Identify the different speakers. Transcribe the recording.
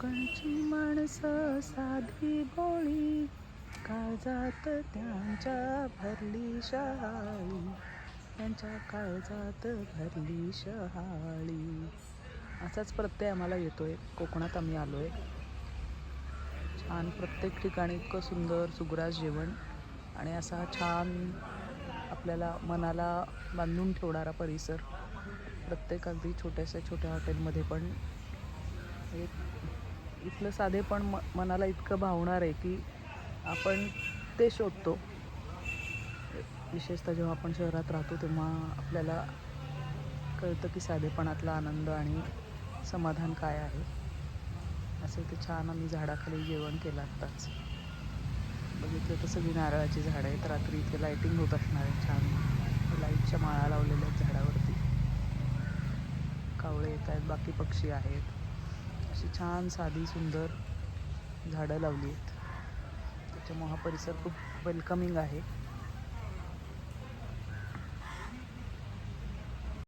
Speaker 1: कोकणची माणसं साधी गोळी. काळजात त्यांच्या भरली शहाळी. त्यांच्या काळजात भरली शहाळी. असाच प्रत्यय आम्हाला येतोय. कोकणात आम्ही आलोय. छान प्रत्येक ठिकाणी इतकं सुंदर सुग्रास जेवण. आणि असा छान आपल्याला मनाला बांधून ठेवणारा परिसर. प्रत्येक अगदी छोट्याशा छोट्या हॉटेलमध्ये पण. एक इथलं साधे पण म मनाला इतकं भावणार आहे की आपण ते शोधतो. विशेषतः जेव्हा आपण शहरात राहतो तेव्हा आपल्याला कळतं की साधेपणातला आनंद आणि समाधान काय आहे. असे ते छान आम्ही झाडाखाली जेवण केलं आत्ताच. बघितलं तर सगळी नारळाची झाडं आहेत. रात्री इथे लाईटिंग होत असणार आहे छान. लाईटच्या माळा लावलेल्या आहेत झाडावरती. कावळे येत आहेत बाकी पक्षी आहेत. अशी छान साधी सुंदर झाडं लावली आहेत. त्याच्यामुळे हा परिसर खूप वेलकमिंग आहे.